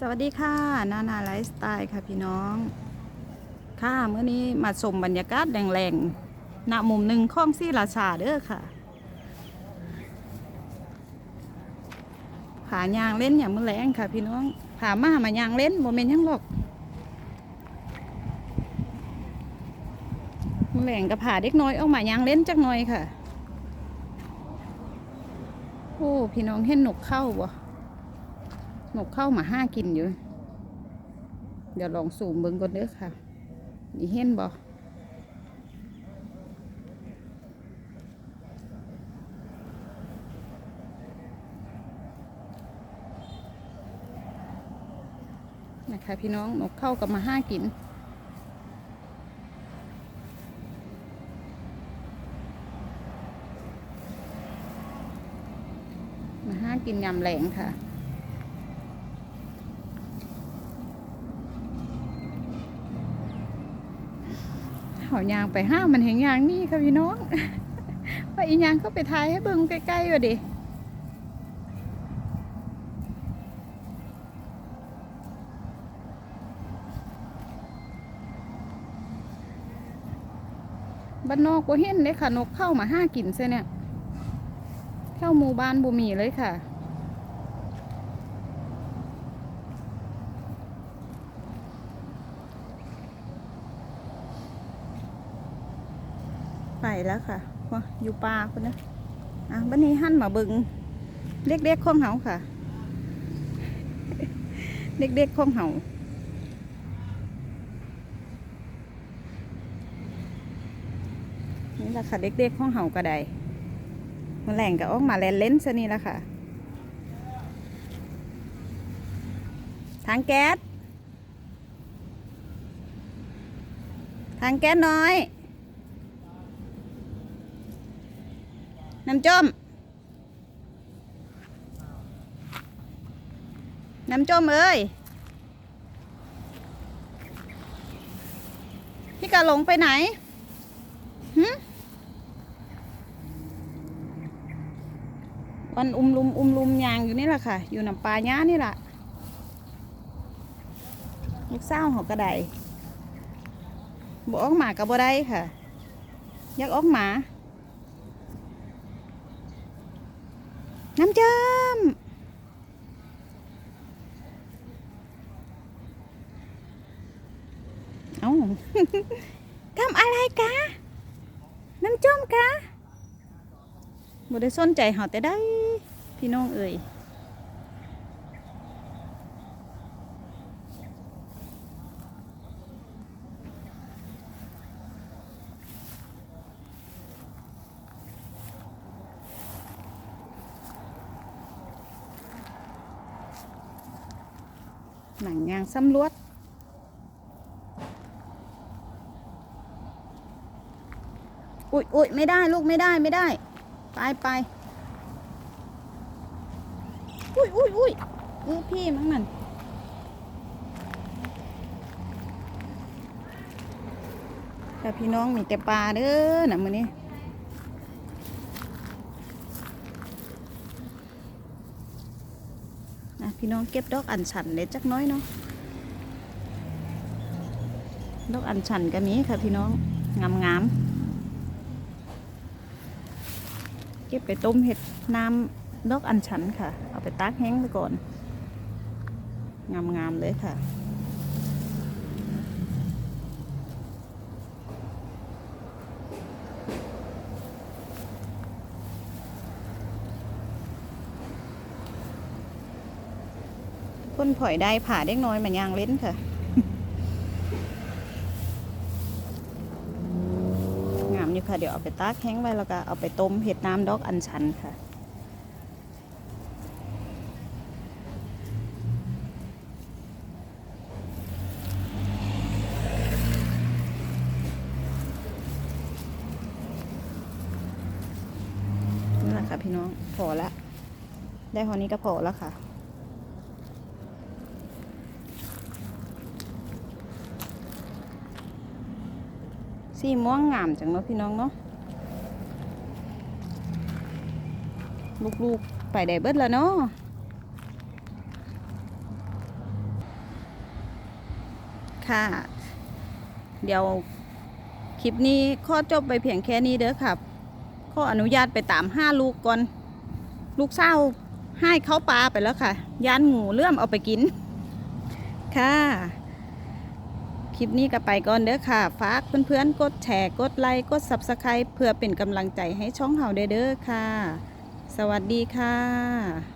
สวัสดีค่ะ นานาไลฟ์สไตล์ค่ะพี่น้อง ค่ะเมื่อนี้มาชมบรรยากาศแรงๆณมุมหนึ่งข้องซี่ราชาเด้อค่ะผายางเล่นอย่างมือแรงค่ะพี่น้องผามาหมายางเล่นโมเมนยังหรอกมือแรงก็ผาเด็กน้อยออกมายางเล่นจักหน่อยค่ะ โอ้พี่น้องเห็นนกเข้าบ่ นกเข้ามาห้ากินอยู่ เดี๋ยวลองสูมเบิ่งก่อนเด้อค่ะ นี่เห็นบ่นะคะพี่น้องนกเข้ากับมาห้ากินมาห้ากินยำแหลงค่ะ เขายางไปห้ามมันเห็นยางนี่ค่ะพี่น้องว่าอียางก็ไปถ่ายให้เบิ่งใกล้ๆว่ะดิบ้านนอกบ่เห็นเลยค่ะนกเข้ามาห้ากินซะเนี่ยเข้าหมู่บ้านบ่มีเลยค่ะ แล้วค่ะว่าอยู่ป่าคนนะอะบันนี้หั่นมาเบิงเด็กๆของเฮาค่ะเด็กๆของเฮานี่แหละค่ะเด็กๆของเฮาก็ได้มาแหล่งกับออกมาเล่นเล่นซะนี่แหละค่ะทางแก๊สทางแก๊สน้อย น้ำจ้มน้ำจ้มเอ้ย พี่กาหลงไปไหนหึวันอุ้มลุมอุ้มลุมยางอยู่นี่แหละค่ะ อยู่น้ำปลาย้านี่แหละลูกเศร้าวเขากระไดบอกออกหมากับบ่ได้ค่ะ อยากออกหมา น้ำจมเอาทำอะไรกะ น้ำจมกะบ่ได้สนใจเฮาแต่ได้ พี่น้องเอ่ย หนังยางซ้ำลวดอุ้ยอุ้ยไม่ได้ลูกไม่ได้ไม่ได้ ไปไปอุ้ยอุ้ยอุ้ยอุ้ยพี่มั้งมันแต่พี่น้องมีแต่ปลาเด้อนะมือนี้นะ พี่น้องเก็บดอกอัญชันเด็ดจักน้อยเนาะดอกอัญชันก็มีค่ะพี่น้องงามงามเก็บไปต้มเห็ดน้ำดอกอัญชันค่ะ เอาไปตากแห้งไปก่อน งามงามเลยค่ะ คนผอยได้ผ่าเด็กน้อยมันยางเล่นค่ะงามอยู่ค่ะ เดี๋ยวเอาไปตากแห้งไว้แล้วก็เอาไปต้มเห็ดน้ำดอกอัญชันค่ะนี่แหละค่ะพี่น้องพอละได้พอนี้ก็พอแล้วค่ะ สีม่วงงามจังเนาะพี่น้องเนาะลูกๆไปได้เบิดแล้วเนาะค่ะ เดี๋ยวคลิปนี้ข้อจบไปเพียงแค่นี้เด้อครับข้ออนุญาตไปตามห้าลูกก่อน ลูกเศร้าให้เขาปลาไปแล้วค่ะ ย่านงูเลื่อมเอาไปกิน ค่ะ คลิปนี้ก็ไปก่อนเด้อค่ะ ฝากเพื่อนๆ กดแชร์ กดไลค์ กด Subscribe เพื่อเป็นกำลังใจให้ช่องเฮาเด้อเด้อค่ะ สวัสดีค่ะ